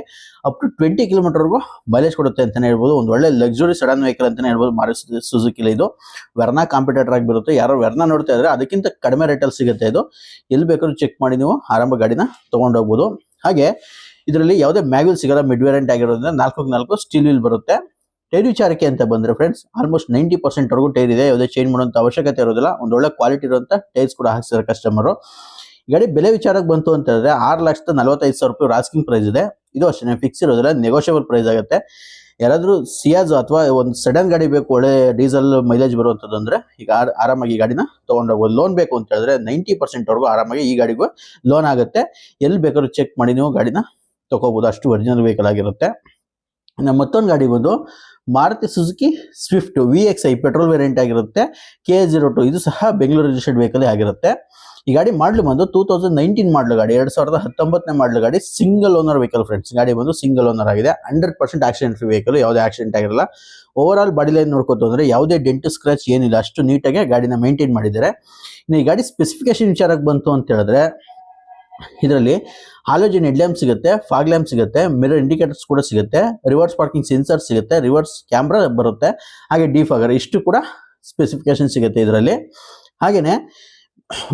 ಅಪ್ ಟು ಟ್ವೆಂಟಿ ಕಿಲೋಮೀಟರ್ವರೆಗೂ ಮೈಲೇಜ್ ಕೊಡುತ್ತೆ ಅಂತಲೇ ಹೇಳ್ಬೋದು. ಒಂದು ಒಳ್ಳೆ ಲಕ್ಸುರಿ ಸಡನ್ ವೆಹಿಕಲ್ ಅಂತಲೇ ಹೇಳ್ಬೋದು. ಮಾರುತಿ ಸುಜುಕಿಲಿ ಇದು. ವೆರ್ನಾ ಕಾಂಪಿಟೇಟರ್ ಆಗಿ ಬರುತ್ತೆ. ಯಾರೋ ವೆರ್ನಾ ನೋಡ್ತಾ ಇದ್ರೆ ಅದಕ್ಕಿಂತ ಕಡಿಮೆ ರೇಟಲ್ಲಿ ಸಿಗುತ್ತೆ ಇದು. ಎಲ್ಲಿ ಬೇಕಾದ್ರೂ ಚೆಕ್ ಮಾಡಿ ನೀವು ಆರಾಮ ಗಾಡಿನ ತೊಗೊಂಡೋಗ್ಬೋದು ಹಾಗೆ ಇದರಲ್ಲಿ ಯಾವುದೇ ಮ್ಯಾಗ್ವಿಲ್ ಸಿಗಲ್ಲ. ಮಿಡ್ ವೇರೆಂಟ್ ಆಗಿರೋದ್ರಿಂದ ನಾಲ್ಕು ನಾಲ್ಕು ಸ್ಟೀಲ್ ವೀಲ್ ಬರುತ್ತೆ. ಟೈರ್ ವಿಚಾರಕ್ಕೆ ಅಂತ ಬಂದ್ರೆ ಫ್ರೆಂಡ್ಸ್ ಆಲ್ಮೋಸ್ಟ್ ನೈಂಟಿ ಪರ್ಸೆಂಟ್ ವರೆಗೂ ಟೈರ್ ಇದೆ. ಯಾವುದೇ ಚೇಂಜ್ ಮಾಡುವಂತ ಅವಶ್ಯಕತೆ ಇರೋದಿಲ್ಲ. ಒಂದು ಒಳ್ಳೆ ಕ್ವಾಲಿಟಿ ಇರುವಂತ ಟೈರ್ಸ್ ಕೂಡ ಹಾಕ್ಸಿದ್ರೆ ಕಸ್ಟಮರ್ ಗಾಡಿ ಬೆಲೆ ವಿಚಾರಕ್ಕೆ ಬಂತು ಅಂತ ಹೇಳಿದ್ರೆ ಆರು ಲಕ್ಷದ ನಲವತ್ತೈದು ಸಾವಿರ ರೂಪಾಯಿ ರಾಸ್ಕಿಂಗ್ ಪ್ರೈಸ್ ಇದೆ. ಇದು ಅಷ್ಟೇ ಫಿಕ್ಸ್ ಇರೋದಿಲ್ಲ ನೆಗೋಷಿಯಬಲ್ ಪ್ರೈಸ್ ಆಗುತ್ತೆ. ಯಾರಾದರೂ ಸಿಯಾಜ್ ಅಥವಾ ಒಂದು ಸಡನ್ ಗಾಡಿ ಬೇಕು, ಒಳ್ಳೆ ಡೀಸೆಲ್ ಮೈಲೇಜ್ ಬರುವಂಥದ್ದು ಅಂದ್ರೆ ಈಗ ಆರ್- ಆರಾಮಾಗಿ ಈ ಗಾಡಿನ ತೊಗೊಂಡೋಗ್ಬೋದು ಲೋನ್ ಬೇಕು ಅಂತ ಹೇಳಿದ್ರೆ ನೈಂಟಿ ಪರ್ಸೆಂಟ್ ವರೆಗೂ ಆರಾಮಾಗಿ ಈ ಗಾಡಿಗೂ ಲೋನ್ ಆಗುತ್ತೆ. ಎಲ್ಲಿ ಬೇಕಾದ್ರೂ ಚೆಕ್ ಮಾಡಿ ನೀವು ಗಾಡಿನ ತೊಗೋಬೋದು. ಅಷ್ಟು ಒರಿಜಿನಲ್ ವೆಹಿಕಲ್ ಆಗಿರುತ್ತೆ. ಮತ್ತೊಂದು ಗಾಡಿ ಬಂದು Maruti Suzuki Swift V X I petrol variant ಆಗಿರುತ್ತೆ. ಕೆ ಜೀರೋ ಟು ಇದು ಸಹ ಬೆಂಗಳೂರು ರಿಜಿಸ್ಟರ್ಡ್ ವೆಹಿಕಲ್ ಆಗಿರುತ್ತೆ. ಈ ಗಾಡಿ ಮಾಡಲು ಬಂದು ಟೂ ತೌಸಂಡ್ ನೈನ್ಟೀನ್ ಮಾಡಲು ಗಾಡಿ, ಎರಡು ಸಾವಿರದ ಹತ್ತೊಂಬತ್ತನೇ ಮಾಡಲು ಗಾಡಿ ಸಿಂಗಲ್ ಓನರ್ ವೆಹಿಕಲ್ ಫ್ರೆಂಡ್ಸ್ ಗಾಡಿ ಬಂದು ಸಿಂಗಲ್ ಓನರ್ ಆಗಿದೆ. Hundred percent accident free vehicle ಯಾವುದೇ ಆಕ್ಸಿಡೆಂಟ್ ಆಗಿರಲ್ಲ. ಓವರ್ ಆಲ್ ಬಾಡಿ ಲೈನ್ ನೋಡ್ಕೋತು ಅಂದರೆ ಯಾವುದೇ ಡೆಂಟ್ ಸ್ಕ್ರಾಚ್ ಏನಿಲ್ಲ. ಅಷ್ಟು ನೀಟಾಗಿ ಗಾಡಿನ ಮೇಂಟೈನ್ ಮಾಡಿದ್ದಾರೆ. ಇನ್ನು ಈ ಗಾಡಿ ಸ್ಪೆಸಿಫಿಕೇಶನ್ ವಿಚಾರಕ್ಕೆ ಬಂತು ಅಂತ ಹೇಳಿದ್ರೆ ಇದರಲ್ಲಿ ಹಾಲೋಜಿನ್ ಹೆಡ್ ಲ್ಯಾಂಪ್ ಸಿಗುತ್ತೆ ಫಾಗ್ ಲ್ಯಾಂಪ್ ಸಿಗುತ್ತೆ ಮಿರರ್ ಇಂಡಿಕೇಟರ್ಸ್ ಕೂಡ ಸಿಗುತ್ತೆ ರಿವರ್ಸ್ ಪಾರ್ಕಿಂಗ್ ಸೆನ್ಸರ್ ಸಿಗುತ್ತೆ ರಿವರ್ಸ್ ಕ್ಯಾಮ್ರಾ ಬರುತ್ತೆ, ಹಾಗೆ ಡಿಫಾಗರ್ ಇಷ್ಟು ಕೂಡ ಸ್ಪೆಸಿಫಿಕೇಶನ್ ಸಿಗುತ್ತೆ ಇದರಲ್ಲಿ. ಹಾಗೆಯೇ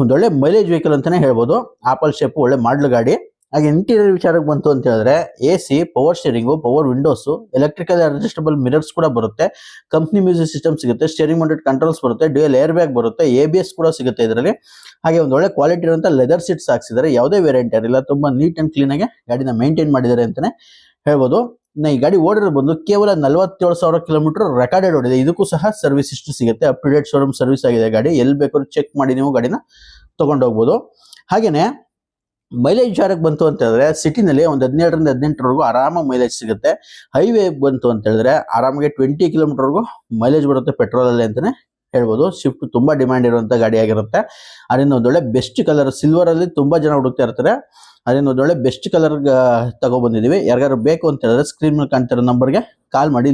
ಒಂದೊಳ್ಳೆ ಮೈಲೇಜ್ ವೆಹಿಕಲ್ ಅಂತಾನೆ ಹೇಳ್ಬೋದು. ಆಪಲ್ ಶೇಪ್ ಒಳ್ಳೆ ಮಾಡಲ್ ಗಾಡಿ. ಹಾಗೆ ಇಂಟೀರಿಯರ್ ವಿಚಾರಕ್ಕೆ ಬಂತು ಅಂತ ಹೇಳಿದ್ರೆ A C power steering power windows electrical adjustable mirrors ಕೂಡ ಬರುತ್ತೆ. ಕಂಪ್ನಿ ಮ್ಯೂಸಿಕ್ ಸಿಸ್ಟಮ್ ಸಿಗುತ್ತೆ ಸ್ಟೇರಿಂಗ್ ಮೌಂಟೆಡ್ ಕಂಟ್ರೋಲ್ಸ್ ಬರುತ್ತೆ ಡ್ಯೂಯಲ್ ಏರ್ ಬ್ಯಾಗ್ ಬರುತ್ತೆ ಎ ಬಿ ಎಸ್ ಕೂಡ ಸಿಗುತ್ತೆ ಇದರಲ್ಲಿ. ಹಾಗೆ ಒಂದು ಒಳ್ಳೆ ಕ್ವಾಲಿಟಿ ಇರುವಂತ ಲೆದರ್ ಸೀಟ್ಸ್ ಹಾಕ್ಸಿದ್ದಾರೆ. ಯಾವುದೇ ವೇರಿಯಂಟ್ ಇರಲಿಲ್ಲ ತುಂಬಾ ನೀಟ್ ಅಂಡ್ ಕ್ಲೀನ್ ಆಗಿ ಗಾಡಿನ ಮೇಂಟೈನ್ ಮಾಡಿದ್ದಾರೆ ಅಂತಾನೆ ಹೇಳ್ಬೋದು. ಇನ್ನು ಈ ಗಾಡಿ ಓಡಿರೋ ಬಂದು ಕೇವಲ ನಲವತ್ತೇಳು ಸಾವಿರ ಕಿಲೋಮೀಟರ್ ರೆಕಾರ್ಡೆಡ್ ಓಡಿದೆ. ಇದಕ್ಕೂ ಸಹ ಸರ್ವಿಸ್ ಇಷ್ಟು ಸಿಗುತ್ತೆ. Up to date showroom service ಆಗಿದೆ ಗಾಡಿ. ಎಲ್ಲಿ ಬೇಕಾದ್ರೂ ಚೆಕ್ ಮಾಡಿ ನೀವು ಗಾಡಿನ ತಗೊಂಡೋಗ್ಬೋದು. ಹಾಗೇನೆ ಮೈಲೇಜ್ ವಿಚಾರಕ್ಕೆ ಬಂತು ಅಂತ ಹೇಳಿದ್ರೆ ಸಿಟಿನಲ್ಲಿ ಒಂದು ಹದಿನೇಳರಿಂದ ಹದಿನೆಂಟರವರೆಗೂ ಆರಾಮಾಗಿ ಮೈಲೇಜ್ ಸಿಗುತ್ತೆ. ಹೈವೇ ಬಂತು ಅಂತ ಹೇಳಿದ್ರೆ ಆರಾಮಾಗಿ ಟ್ವೆಂಟಿ ಕಿಲೋಮೀಟರ್ವರೆಗೂ ಮೈಲೇಜ್ ಬರುತ್ತೆ ಪೆಟ್ರೋಲ್ ಅಲ್ಲಿ ಅಂತಾನೆ ಹೇಳ್ಬೋದು. ಸ್ವಿಫ್ಟ್ ತುಂಬಾ ಡಿಮ್ಯಾಂಡ್ ಇರುವಂಥ ಗಾಡಿ ಆಗಿರುತ್ತೆ. ಅದರಿಂದ ಒಂದೊಳ್ಳೆ ಬೆಸ್ಟ್ ಕಲರ್ ಸಿಲ್ವರ್ ಅಲ್ಲಿ ತುಂಬಾ ಜನ ಹುಡುಕ್ತಾ ಇರ್ತಾರೆ. ಅದರಿಂದ ಒಂದೊಳ್ಳೆ ಬೆಸ್ಟ್ ಕಲರ್ ತಗೊಬಂದಿದ್ದೀವಿ ಯಾರಿಗಾರು ಬೇಕು ಅಂತ ಹೇಳಿದ್ರೆ ಸ್ಕ್ರೀನ್ ಮೇಲೆ ಕಾಣ್ತಿರೋ ನಂಬರ್ಗೆ ಕಾಲ್ ಮಾಡಿ.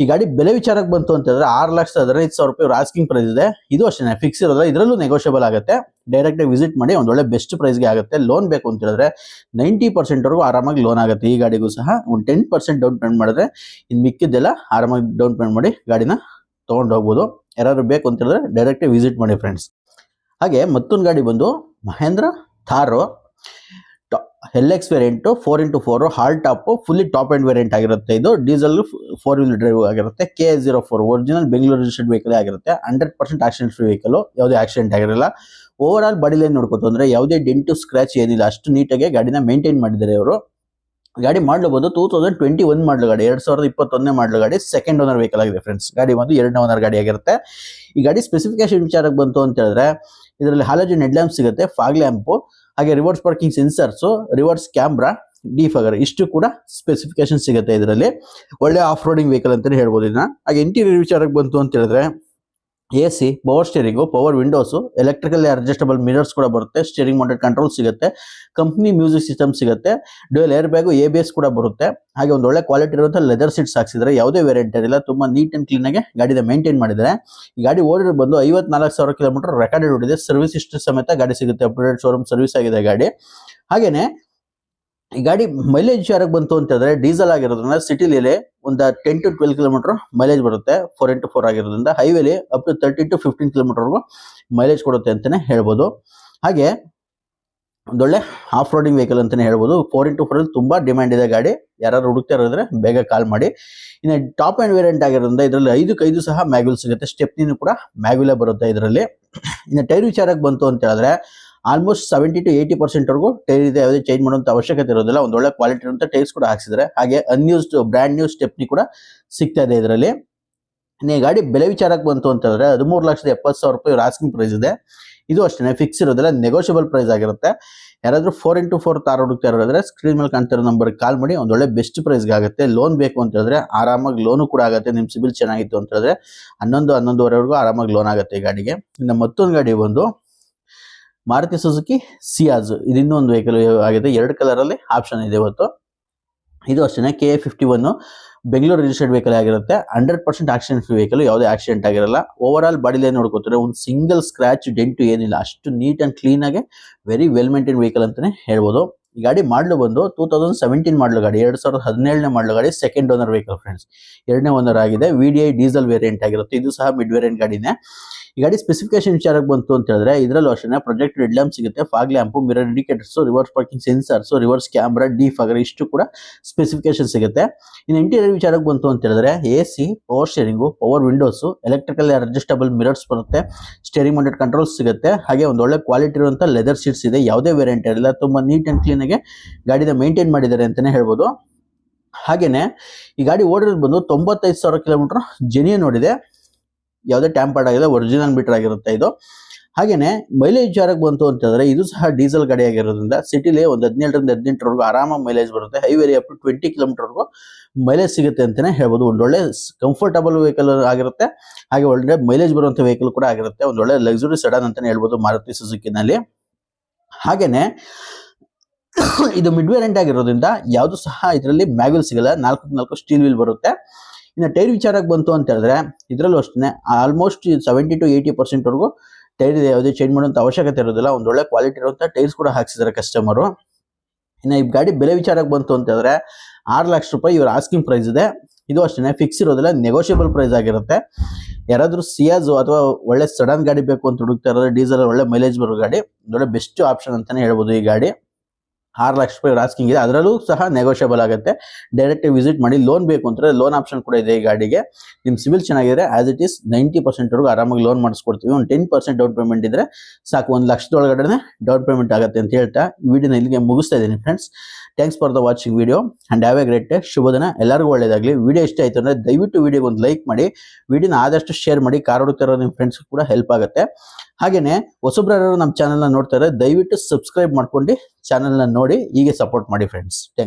ಈ ಗಾಡಿ ಬೆಲೆ ವಿಚಾರಕ್ಕೆ ಬಂತು ಅಂತ ಹೇಳಿದ್ರೆ ಆರು ಲಕ್ಷದ ಹದಿನೈದು ಸಾವಿರ ರೂಪಾಯಿ ಆಸ್ಕಿಂಗ್ ಪ್ರೈಸ್ ಇದೆ. ಇದು ಅಷ್ಟೇ ಫಿಕ್ಸ್ ಇರೋಲ್ಲ ಇದರಲ್ಲೂ ನೆಗೋಷಿಯಬಲ್ ಆಗುತ್ತೆ. ಡೈರೆಕ್ಟ್ ಆಗಿ ವಿಸಿಟ್ ಮಾಡಿ ಒಂದೊಳ್ಳೆ ಬೆಸ್ಟ್ ಪ್ರೈಸ್ಗೆ ಆಗುತ್ತೆ. ಲೋನ್ ಬೇಕು ಅಂತ ಹೇಳಿದ್ರೆ ನೈಂಟಿ ಪರ್ಸೆಂಟ್ವರೆಗೂ ಆರಾಮಾಗಿ ಲೋನ್ ಆಗುತ್ತೆ ಈ ಗಾಡಿಗೂ ಸಹ. ಒಂದು ಟೆನ್ ಪರ್ಸೆಂಟ್ ಡೌನ್ ಪೇಮೆಂಟ್ ಮಾಡಿದ್ರೆ ಇನ್ನು ಮಿಕ್ಕಿದ್ದೆಲ್ಲ ಆರಾಮಾಗಿ ಡೌನ್ ಪೇಮೆಂಟ್ ಮಾಡಿ ಗಾಡಿನ ತೊಗೊಂಡು ಹೋಗ್ಬೋದು. ಯಾರಾದ್ರು ಬೇಕು ಅಂತ ಹೇಳಿದ್ರೆ ಡೈರೆಕ್ಟ್ ವಿಸಿಟ್ ಮಾಡಿ ಫ್ರೆಂಡ್ಸ್ ಹಾಗೆ ಮತ್ತೊಂದು ಗಾಡಿ ಬಂದು Mahindra Thar L X variant four into four hard top fully top end variant ಆಗಿರುತ್ತೆ ಇದು. ಡೀಸೆಲ್ ಫೋರ್ ವೀಲ್ ಡ್ರೈವ್ ಆಗಿರುತ್ತೆ. K zero four original Bengaluru registered ವೆಹಿಕಲೇ ಆಗಿರುತ್ತೆ. Hundred percent accident free vehicle ಯಾವುದೇ ಆಕ್ಸಿಡೆಂಟ್ ಆಗಿರಲ್ಲ. ಓವರ್ ಆಲ್ ಲೈನ್ ನೋಡ್ಕೋತು ಅಂದ್ರೆ ಯಾವುದೇ dent scratch ಏನಿಲ್ಲ. ಅಷ್ಟು ನೀಟಾಗಿ ಗಾಡಿನ ಮೇಂಟೈನ್ ಮಾಡಿದ್ದಾರೆ ಅವರು ಗಾಡಿ ಮಾಡಲಬಹುದು ಟೂ ತೌಸಂಡ್ ಟ್ವೆಂಟಿ ಒನ್ ಮಾಡಲು ಗಾಡಿ, ಎರಡು ಸಾವಿರದ ಇಪ್ಪತ್ತೊಂದನೇ ಮಾಡಲು ಗಾಡಿ ಸೆಕೆಂಡ್ ಓನರ್ ವೆಹಿಕಲ್ ಆಗಿದೆ ಫ್ರೆಂಡ್ಸ್ ಗಾಡಿ ಬಂದು ಎರಡನೇ ಓನರ್ ಗಾಡಿ ಆಗಿರುತ್ತೆ. ಈ ಗಾಡಿ ಸ್ಪೆಸಿಫಿಕೇಶನ್ ವಿಚಾರಕ್ಕೆ ಬಂತು ಅಂತ ಹೇಳಿದ್ರೆ, ಇದರಲ್ಲಿ ಹಾಲೋಜಿನ್ ಹೆಡ್ ಲ್ಯಾಂಪ್ ಸಿಗುತ್ತೆ ಫಾಗ್ ಲ್ಯಾಂಪು ಹಾಗೆ reverse parking sensors reverse camera defogger ಇಷ್ಟು ಕೂಡ ಸ್ಪೆಸಿಫಿಕೇಶನ್ ಸಿಗುತ್ತೆ ಇದರಲ್ಲಿ. ಒಳ್ಳೆ ಆಫ್ ರೋಡಿಂಗ್ ವೆಹಿಕಲ್ ಅಂತಲೇ ಹೇಳ್ಬೋದು ಇದನ್ನ. ಹಾಗೆ ಇಂಟೀರಿಯರ್ ವಿಚಾರಕ್ಕೆ ಬಂತು ಅಂತ ಹೇಳಿದ್ರೆ A C power steering power windows electrical adjustable mirrors ಕೂಡ ಬರುತ್ತೆ. ಸ್ಟೇರಿಂಗ್ ಮೌಂಟೆಡ್ ಕಂಟ್ರೋಲ್ ಸಿಗುತ್ತೆ. ಕಂಪ್ನಿ ಮ್ಯೂಸಿಕ್ ಸಿಸ್ಟಮ್ ಸಿಗುತ್ತೆ. Dual air bag A B S ಕೂಡ ಬರುತ್ತೆ. ಹಾಗೆ ಒಂದು ಒಳ್ಳೆ ಕ್ವಾಲಿಟಿ ಇರುವಂಥ ಲೆದರ್ ಸೀಟ್ಸ್ ಹಾಕ್ಸಿದ್ರೆ ಯಾವುದೇ ವೇರಿಯಂಟ್ ಇರಲ್ಲ ತುಂಬಾ ನೀಟ್ ಅಂಡ್ ಕ್ಲೀನ್ ಆಗಿ ಗಾಡಿನ ಮೇಂಟೈನ್ ಮಾಡಿದ್ದಾರೆ ಈ ಗಾಡಿ ಓಡಿರೋ ಬಂದು ಐವತ್ನಾಲ್ಕು ಸಾವಿರ ಕಿಲೋಮೀಟರ್ ರೆಕಾರ್ಡೆಡ್ ಓಡಿದೆ ಸರ್ವಿಸ್ ಇಷ್ಟು ಸಮೇತ ಗಾಡಿ ಸಿಗುತ್ತೆ. ಅಪ್ಡೇಟ್ ಶೋರೂಮ್ ಸರ್ವಿಸ್ ಆಗಿದೆ ಗಾಡಿ. ಹಾಗೇನೆ ಈ ಗಾಡಿ ಮೈಲೇಜ್ ವಿಚಾರಕ್ಕೆ ಬಂತು ಅಂತ ಹೇಳಿದ್ರೆ ಡೀಸೆಲ್ ಆಗಿರೋದ್ರಿಂದ ಸಿಟಿಲಿ ಒಂದು ten to twelve kilometre mileage ಬರುತ್ತೆ ಫೋರ್ ಇಂಟು ಫೋರ್ ಆಗಿರೋದ್ರಿಂದ. ಹೈವೇಲಿ up to thirty to fifteen ಕಿಲೋಮೀಟರ್ವರೆಗೂ mileage ಕೊಡುತ್ತೆ ಅಂತಾನೆ ಹೇಳ್ಬೋದು. ಹಾಗೆ ಒಂದೊಳ್ಳೆ ಆಫ್ ರೋಡಿಂಗ್ ವೆಹಿಕಲ್ ಅಂತಾನೆ ಹೇಳ್ಬೋದು. ಫೋರ್ ಇಂಟು ಫೋರ್ ತುಂಬಾ ಡಿಮ್ಯಾಂಡ್ ಇದೆ ಗಾಡಿ. ಯಾರು ಹುಡುಕ್ತಾ ಇರೋದ್ರೆ ಬೇಗ ಕಾಲ್ ಮಾಡಿ. ಇನ್ನು ಟಾಪ್ ಆ್ಯಂಡ್ ವೇರಿಯಂಟ್ ಆಗಿರೋದ್ರಿಂದ ಇದರಲ್ಲಿ ಐದು ಸಹ ಮ್ಯಾಗ್ಯೂಲ್ ಸಿಗುತ್ತೆ. ಸ್ಟೆಪ್ನಿನೂ ಕೂಡ ಮ್ಯಾಗ್ಯೂಲೇ ಬರುತ್ತೆ ಇದರಲ್ಲಿ. ಇನ್ನು ಟೈರ್ ವಿಚಾರಕ್ಕೆ ಬಂತು ಅಂತ ಹೇಳಿದ್ರೆ almost seventy to eighty percent ವರೆಗೂ ಟೈರ್ ಇದೆ ಯಾವುದೇ ಚೇಂಜ್ ಮಾಡುವಂತ ಅವಶ್ಯಕತೆ ಇರೋದಿಲ್ಲ. ಒಂದು ಒಳ್ಳೆ ಕ್ವಾಲಿಟಿ ಇರುವಂತ ಟೈರ್ಸ್ ಕೂಡ ಹಾಕ್ಸಿದ್ದಾರೆ ಹಾಗೆ ಅನ್ಯೂಸ್ಡ್ ಬ್ರ್ಯಾಂಡ್ ನ್ಯೂ ಸ್ಟೆಪ್ನಿ ಕೂಡ ಸಿಗ್ತಾ ಇದೆ ಇದರಲ್ಲಿ. ನೀ ಗಾಡಿ ಬೆಲೆ ವಿಚಾರಕ್ಕೆ ಬಂತು ಅಂತ ಹೇಳಿದ್ರೆ ಹದಿಮೂರು ಲಕ್ಷದ ಎಪ್ಪತ್ತು ಸಾವಿರ ರೂಪಾಯಿ ಆಸ್ಕಿಂಗ್ ಪ್ರೈಸ್ ಇದೆ. ಇದು ಅಷ್ಟೇ ಫಿಕ್ಸ್ ಇರೋದಿಲ್ಲ ನೆಗೋಷಿಯಬಲ್ ಪ್ರೈಸ್ ಆಗಿರುತ್ತೆ. ಯಾರಾದರೂ ಫೋರ್ ಇಂಟು ಫೋರ್ ತಾರ್ ಹುಡುಕ್ತಾ ಇರೋದ್ರೆ ಸ್ಕ್ರೀನ್ ಮೇಲೆ ಕಾಣ್ತಿರೋ ನಂಬರ್ ಕಾಲ್ ಮಾಡಿ ಒಂದೊಳ್ಳೆ ಬೆಸ್ಟ್ ಪ್ರೈಸ್ಗೆ ಆಗುತ್ತೆ. ಲೋನ್ ಬೇಕು ಅಂತ ಹೇಳಿದ್ರೆ ಆರಾಮಾಗಿ ಲೋನು ಕೂಡ ಆಗುತ್ತೆ. ನಿಮ್ಮ ಸಿಬಿಲ್ ಚೆನ್ನಾಗಿತ್ತು ಅಂತ ಹೇಳಿದ್ರೆ ಹನ್ನೊಂದು, ಹನ್ನೊಂದುವರೆವರೆಗೂ ಆರಾಮಾಗಿ ಲೋನ್ ಆಗುತ್ತೆ ಈ ಗಾಡಿಗೆ. ಇನ್ನು ಮತ್ತೊಂದು ಗಾಡಿ ಬಂದು ಮಾರುತಿ ಸುಜುಕಿ ಸಿಯಾಜ್ ಇದು ಇನ್ನೊಂದು ವೆಹಿಕಲ್ ಆಗಿದೆ. ಎರಡು ಕಲರ್ ಅಲ್ಲಿ ಆಪ್ಷನ್ ಇದೆ ಇವತ್ತು. ಇದು ಅಷ್ಟೇ K A fifty one Bengaluru registered vehicle ಆಗಿರುತ್ತೆ. Hundred percent accident free vehicle ಯಾವುದೇ ಆಕ್ಸಿಡೆಂಟ್ ಆಗಿರಲ್ಲ. ಓವರ್ ಆಲ್ ಬಾಡಿ ಲೈನ್ ನೋಡ್ಕೋತಾರೆ ಒಂದು ಸಿಂಗಲ್ ಸ್ಕ್ರಾಚ್ ಡೆಂಟು ಏನಿಲ್ಲ. ಅಷ್ಟು ನೀಟ್ ಅಂಡ್ ಕ್ಲೀನ್ ಆಗಿ ವೆರಿ ವೆಲ್ ಮೇಂಟೈನ್ ವೆಹಿಕಲ್ ಅಂತಾನೆ ಹೇಳ್ಬೋದು. ಈ ಗಾಡಿ ಮಾಡಲು ಬಂದು ಟೂ ತೌಸಂಡ್ ಸೆವೆಂಟೀನ್ ಮಾಡಲು ಗಾಡಿ, ಎರಡು ಸಾವಿರದ ಹದಿನೇಳನೇ ಮಾಡಲು ಗಾಡಿ ಸೆಕೆಂಡ್ ಓನರ್ ವೆಹಿಕಲ್ ಫ್ರೆಂಡ್ಸ್ ಎರಡನೇ ಓನರ್ ಆಗಿದೆ. V D I diesel variant ಆಗಿರುತ್ತೆ. ಇದು ಸಹ ಮಿಡ್ ವೇರಿಯಂಟ್ ಗಾಡಿನೇ. ಈ ಗಾಡಿ ಸ್ಪೆಸಿಫಿಕೇಶನ್ ವಿಚಾರಕ್ಕೆ ಬಂತು ಅಂತ ಹೇಳಿದ್ರೆ, ಇದರಲ್ಲೂ ಅಷ್ಟೇ ಪ್ರೊಜೆಕ್ಟ್ ರೆಡ್ ಲ್ಯಾಂಪ್ ಸಿಗುತ್ತೆ fog lamp mirror indicators reverse parking sensors reverse camera defogger ಇಷ್ಟು ಕೂಡ ಸ್ಪೆಸಿಫಿಕೇಶನ್ ಸಿಗುತ್ತೆ. ಇನ್ನು ಇಂಟೀರಿಯರ್ ವಿಚಾರಕ್ಕೆ ಬಂತು ಅಂತ ಹೇಳಿದ್ರೆ A C power steering power windows electrical adjustable mirrors ಬರುತ್ತೆ ಸ್ಟೇರಿಂಗ್ ಮೌಂಟೆಡ್ ಕಂಟ್ರೋಲ್ಸ್ ಸಿಗುತ್ತೆ, ಹಾಗೆ ಒಂದು ಒಳ್ಳೆ ಕ್ವಾಲಿಟಿ ಇರುವಂಥ ಲೆದರ್ ಸೀಟ್ಸ್ ಇದೆ, ಯಾವುದೇ ವೇರಿಯಂಟ್ ಇರಲ್ಲ, ತುಂಬ ನೀಟ್ ಆ್ಯಂಡ್ ಕ್ಲೀನಾಗಿ ಗಾಡಿನ ಮೇಂಟೈನ್ ಮಾಡಿದ್ದಾರೆ ಅಂತಲೇ ಹೇಳ್ಬೋದು. ಹಾಗೇನೆ, ಈ ಗಾಡಿ ಓಡಿರೋದು ಬಂದು ತೊಂಬತ್ತೈದು ಸಾವಿರ ಕಿಲೋಮೀಟರ್ ಜೆನಿಯನ್ ನೋಡಿದೆ ಯಾವುದೇ ಟ್ಯಾಂಪರ್ಡ್ ಆಗಿದೆ ಒರಿಜಿನಲ್ ಮೀಟರ್ ಆಗಿರುತ್ತೆ ಇದು. ಹಾಗೆಯೇ ಮೈಲೇಜ್ ವಿಚಾರಕ್ಕೆ ಬಂತು ಅಂತಂದ್ರೆ ಇದು ಸಹ ಡೀಸೆಲ್ ಗಾಡಿ ಆಗಿರೋದ್ರಿಂದ ಸಿಟಿಲಿ ಒಂದು ಹದಿನೇಳರಿಂದ ಹದಿನೆಂಟರವರೆಗೂ ಆರಾಮಾಗಿ ಮೈಲೇಜ್ ಬರುತ್ತೆ. ಹೈವೇರಿ ಅಪ್ ಟು ಟ್ವೆಂಟಿ ಕಿಲೋಮೀಟರ್ವರೆಗೂ ಮೈಲೇಜ್ ಸಿಗುತ್ತೆ ಅಂತಾನೆ ಹೇಳ್ಬೋದು. ಒಂದೊಳ್ಳೆ ಕಂಫರ್ಟಬಲ್ ವೆಹಿಕಲ್ ಆಗಿರುತ್ತೆ. ಹಾಗೆ ಒಳ್ಳೆ ಮೈಲೇಜ್ ಬರುವಂಥ ವೆಹಿಕಲ್ ಕೂಡ ಆಗಿರುತ್ತೆ. ಒಂದೊಳ್ಳೆ ಲಕ್ಸುರಿ ಸಡನ್ ಅಂತಾನೆ ಹೇಳ್ಬೋದು ಮಾರುತಿ ಸುಜುಕಿನಲ್ಲಿ ಹಾಗೆಯೇ ಇದು ಮಿಡ್ ವೇರಿಯಂಟ್ ಆಗಿರೋದ್ರಿಂದ ಯಾವುದು ಸಹ ಇದರಲ್ಲಿ ಮ್ಯಾಗ್ವಿಲ್ ಸಿಗಲ್ಲ. ನಾಲ್ಕು ನಾಲ್ಕು ಸ್ಟೀಲ್ ವೀಲ್ ಬರುತ್ತೆ. ಇನ್ನು ಟೈರ್ ವಿಚಾರಕ್ಕೆ ಬಂತು ಅಂತ ಹೇಳಿದ್ರೆ, ಇದರಲ್ಲೂ ಅಷ್ಟೇ ಆಲ್ಮೋಸ್ಟ್ ಸೆವೆಂಟಿ ಟು ಏಯ್ಟಿ ಪರ್ಸೆಂಟ್ವರೆಗೂ ಟೈರ್ ಇದೆ, ಯಾವುದೇ ಚೇಂಜ್ ಮಾಡುವಂಥ ಅವಶ್ಯಕತೆ ಇರೋದಿಲ್ಲ, ಒಂದು ಒಳ್ಳೆ ಕ್ವಾಲಿಟಿ ಇರುವಂಥ ಟೈರ್ಸ್ ಕೂಡ ಹಾಕ್ಸಿದ್ದಾರೆ ಕಸ್ಟಮರು ಇನ್ನು ಈ ಗಾಡಿ ಬೆಲೆ ವಿಚಾರಕ್ಕೆ ಬಂತು ಅಂತ ಹೇಳಿದ್ರೆ, ಆರು ಲಕ್ಷ ರೂಪಾಯಿ ಇವ್ರ ಆಸ್ಕಿಂಗ್ ಪ್ರೈಸ್ ಇದೆ. ಇದು ಅಷ್ಟೇ ಫಿಕ್ಸ್ ಇರೋದಿಲ್ಲ ನೆಗೋಷಿಯಬಲ್ ಪ್ರೈಸ್ ಆಗಿರುತ್ತೆ. ಯಾರಾದರೂ ಸಿಯಾಜು ಅಥವಾ ಒಳ್ಳೆ ಸಡನ್ ಗಾಡಿ ಬೇಕು ಅಂತ ಹುಡುಕ್ತಾ ಇರೋದ್ರೆ ಡೀಸೆಲ್ ಒಳ್ಳೆ ಮೈಲೇಜ್ ಬರೋ ಗಾಡಿ ಒಳ್ಳೆ ಬೆಸ್ಟ್ ಆಪ್ಷನ್ ಅಂತಾನೆ ಹೇಳ್ಬೋದು ಈ ಗಾಡಿ. ಆರು ಲಕ್ಷ ರೂಪಾಯಿ ಆಸ್ಕಿಂಗ್ ಇದೆ. ಅದರಲ್ಲೂ ಸಹ ನೆಗೋಷಿಯಬಲ್ ಆಗುತ್ತೆ. ಡೈರೆಕ್ಟ್ ವಿಸಿಟ್ ಮಾಡಿ ಲೋನ್ ಬೇಕು ಅಂದ್ರೆ ಲೋನ್ ಆಪ್ಷನ್ ಕೂಡ ಇದೆ ಈ ಗಾಡಿಗೆ. ನಿಮ್ಮ ಸಿವಿಲ್ ಚೆನ್ನಾಗಿದೆ ಆಸ್ ಇಟ್ ಈಸ್ ನೈಂಟಿ ಪರ್ಸೆಂಟ್ವರೆಗೂ ಆರಾಮಾಗಿ ಲೋನ್ ಮಾಡಿಸ್ಕೊಡ್ತೀವಿ. ಒಂದು ಟೆನ್ ಪರ್ಸೆಂಟ್ ಡೌನ್ ಪೇಮೆಂಟ್ ಇದ್ರೆ ಸಾಕು. ಒಂದು ಲಕ್ಷದೊಳಗಡೆ ಡೌನ್ ಪೇಮೆಂಟ್ ಆಗುತ್ತೆ ಅಂತ ಹೇಳ್ತಾ ಈ ವಿಡಿಯೋನ ಇಲ್ಲಿಗೆ ಮುಗಿಸ್ತಾ ಇದ್ದೀನಿ friends thanks for the watching video and have a great day ಶುಭ ದಿನ. ಎಲ್ಲರಿಗೂ ಒಳ್ಳೇದಾಗಲಿ. ವಿಡಿಯೋ ಇಷ್ಟ ಆಯಿತು ಅಂದರೆ ದಯವಿಟ್ಟು ವಿಡಿಯೋಗೆ ಒಂದು ಲೈಕ್ ಮಾಡಿ. ವಿಡಿಯೋನ ಆದಷ್ಟು ಶೇರ್ ಮಾಡಿ. ಕಾರ್ ಹುಡುಕ್ತಿರೋ ನಿಮ್ಮ ಫ್ರೆಂಡ್ಸ್ ಕೂಡ ಹೆಲ್ಪ್ ಆಗುತ್ತೆ. ಹಾಗೇನೆ ಹೊಸಬ್ರು ನಮ್ಮ ಚಾನಲ್ನ ನೋಡ್ತಾರೆ ದಯವಿಟ್ಟು ಸಬ್ಸ್ಕ್ರೈಬ್ ಮಾಡ್ಕೊಂಡು ಚಾನಲ್ನ ನೋಡಿ ಹೀಗೆ ಸಪೋರ್ಟ್ ಮಾಡಿ ಫ್ರೆಂಡ್ಸ್ ಥ್ಯಾಂಕ್